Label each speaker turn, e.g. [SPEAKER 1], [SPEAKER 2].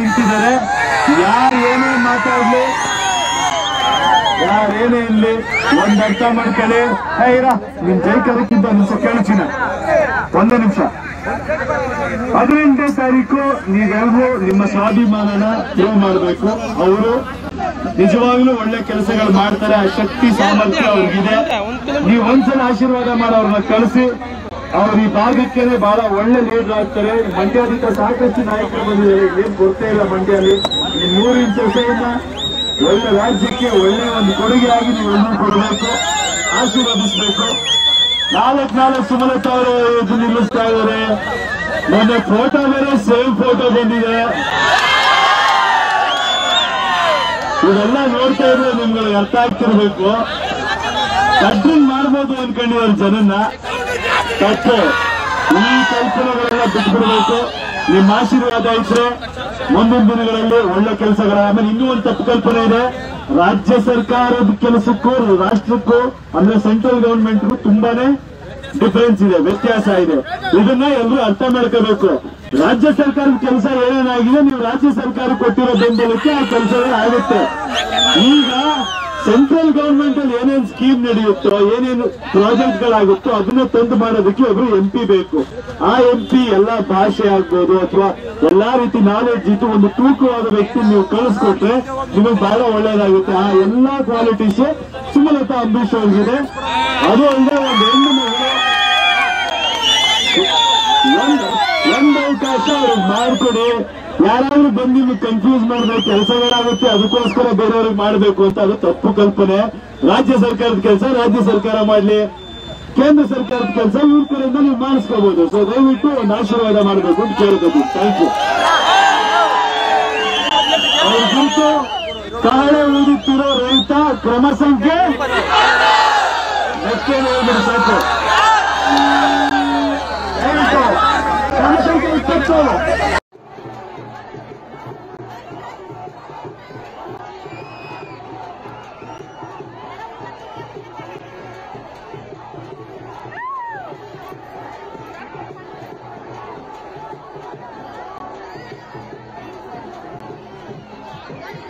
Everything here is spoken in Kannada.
[SPEAKER 1] ನಿಂತಿದ್ದಾರೆ. ಯಾರು ಏನೇ ಮಾತಾಡ್ಲಿ ಯಾರೇನೇ ಇಲ್ಲಿ ಒಂದ್ ಅರ್ಥ ಮಾಡ್ಕೊಳ್ಳಿ. ಹೇರ ನಿಮ್ ಜೈ ಕರಕ್ಕಿಂತ ನಿಮಿಷ ಕೇಳ್ಚಿನ ಒಂದು ನಿಮಿಷ. ಹದಿನೆಂಟನೇ ತಾರೀಕು ನೀವೆಲ್ಲರೂ ನಿಮ್ಮ ಸ್ವಾಭಿಮಾನನ ಪ್ರೂವ್ ಮಾಡಬೇಕು. ಅವರು ನಿಜವಾಗ್ಲೂ ಒಳ್ಳೆ ಕೆಲಸಗಳು ಮಾಡ್ತಾರೆ. ಆ ಶಕ್ತಿ, ಸಾಮರ್ಥ್ಯ ಅವ್ರಿಗಿದೆ. ನೀವು ಒಂದ್ಸಲ ಆಶೀರ್ವಾದ ಮಾಡಿ ಅವ್ರನ್ನ ಕಳಿಸಿ. ಅವ್ರು ಈ ಭಾಗಕ್ಕೆ ಬಹಳ ಒಳ್ಳೆ ಲೀಡರ್ ಆಗ್ತಾರೆ. ಮಂಡ್ಯದಿಂದ ಸಾಕಷ್ಟು ನಾಯಕರು ಬಂದಿದ್ದಾರೆ. ಏನ್ ಕೊರತೆ ಇಲ್ಲ ಮಂಡ್ಯಲ್ಲಿ ಈ ನೂರಿನ ಸೊಸೆಯನ್ನ ಒಳ್ಳೆ ರಾಜ್ಯಕ್ಕೆ ಒಳ್ಳೆ ಒಂದು ಕೊಡುಗೆಯಾಗಿ ನೀವೆಲ್ಲರೂ ಕೊಡಬೇಕು. ಆಶೀರ್ವದಿಸಬೇಕು. ನಾಲ್ಕು ನಾಲ್ಕು ಸುಮಲತಾ ಅವರು ನಿಲ್ಲಿಸ್ತಾ ಇದ್ದಾರೆ. ನನ್ನ ಫೋಟೋ ಬೇರೆ ಸೇಮ್ ಫೋಟೋ ಬಂದಿದೆ. ಇದೆಲ್ಲ ನೋಡ್ತಾ ಇದ್ರೆ ನಿಮ್ಗೆ ಅರ್ಥ ಆಗ್ತಿರ್ಬೇಕು. ಕಟ್ರಿಂಗ್ ಮಾಡ್ಬೋದು ಅನ್ಕೊಂಡಿದ್ದಾರೆ ಜನನ್ನ. ತಪ್ಪು ಈ ಕಲ್ಪನೆಗಳೆಲ್ಲ ಬಿಟ್ಬಿಡ್ಬೇಕು. ನಿಮ್ಮ ಆಶೀರ್ವಾದ ಇದ್ರೆ ಮುಂದಿನ ದಿನಗಳಲ್ಲಿ ಒಳ್ಳೆ ಕೆಲಸಗಳ ಆಮೇಲೆ ಇನ್ನೂ ಒಂದು ತಪ್ಪು ಕಲ್ಪನೆ ಇದೆ. ರಾಜ್ಯ ಸರ್ಕಾರದ ಕೆಲಸಕ್ಕೂ ರಾಷ್ಟ್ರಕ್ಕೂ, ಅಂದ್ರೆ ಸೆಂಟ್ರಲ್ ಗವರ್ಮೆಂಟ್ಗೂ ತುಂಬಾನೇ ಡಿಫರೆನ್ಸ್ ಇದೆ, ವ್ಯತ್ಯಾಸ ಇದೆ. ಇದನ್ನ ಎಲ್ಲರೂ ಅರ್ಥ ಮಾಡ್ಕೋಬೇಕು. ರಾಜ್ಯ ಸರ್ಕಾರದ ಕೆಲಸ ಏನೇನಾಗಿದೆ, ನೀವು ರಾಜ್ಯ ಸರ್ಕಾರ ಕೊಟ್ಟಿರೋ ಬೆಂಬಲಕ್ಕೆ ಆ ಕೆಲಸಗಳು ಆಗುತ್ತೆ. ಈಗ ಸೆಂಟ್ರಲ್ ಗವರ್ಮೆಂಟ್ ಅಲ್ಲಿ ಏನೇನು ಸ್ಕೀಮ್ ನಡೆಯುತ್ತೋ, ಏನೇನು ಪ್ರಾಜೆಕ್ಟ್ ಗಳಾಗುತ್ತೋ ಅದನ್ನ ತಂದು ಮಾಡೋದಕ್ಕೆ ಒಬ್ರು ಎಂ ಪಿ ಬೇಕು. ಆ ಎಂ ಪಿ ಎಲ್ಲಾ ಭಾಷೆ ಆಗ್ಬೋದು ಅಥವಾ ಎಲ್ಲಾ ರೀತಿ ನಾಲೆಡ್ಜ್ ಇದ್ದು ಒಂದು ತೂಕವಾದ ವ್ಯಕ್ತಿ ನೀವು ಕಳಿಸ್ಕೊಟ್ರೆ ನಿಮಗೆ ಬಹಳ ಒಳ್ಳೇದಾಗುತ್ತೆ. ಆ ಎಲ್ಲಾ ಕ್ವಾಲಿಟೀಸ್ ಸುಮಲತಾ ಅಂಬರೀಶ್ ಅವ್ರಿಗಿದೆ. ಅದು ಅಲ್ಲದೆ ಒಂದು ಮಾಡ್ಕೊಡಿ. ಯಾರಾದ್ರೂ ಬಂದು ನಿಮ್ಗೆ ಕನ್ಫ್ಯೂಸ್ ಮಾಡಿದ್ರೆ ಕೆಲಸಗಳಾಗುತ್ತೆ, ಅದಕ್ಕೋಸ್ಕರ ಬೇರೆಯವ್ರಿಗೆ ಮಾಡ್ಬೇಕು ಅಂತ ಅದು ತಪ್ಪು ಕಲ್ಪನೆ. ರಾಜ್ಯ ಸರ್ಕಾರದ ಕೆಲಸ, ರಾಜ್ಯ ಸರ್ಕಾರ ಮಾಡ್ಲಿ. ಕೇಂದ್ರ ಸರ್ಕಾರದ ಕೆಲಸ, ಇವ್ರ ಕಡೆಯಿಂದ ನೀವು ಮಾಡಿಸ್ಕೋಬಹುದು ಸೊ ದಯವಿಟ್ಟು ಒಂದು ಆಶೀರ್ವಾದ ಮಾಡಬೇಕು ಅಂತ ಕೇಳಬೇಕು ಥ್ಯಾಂಕ್ ಯು ಅವ್ರ ಕುರಿತು ತಾಳೆ ರೈತ ಕ್ರಮ ಸಂಖ್ಯೆ. ಸಾಕು. の。何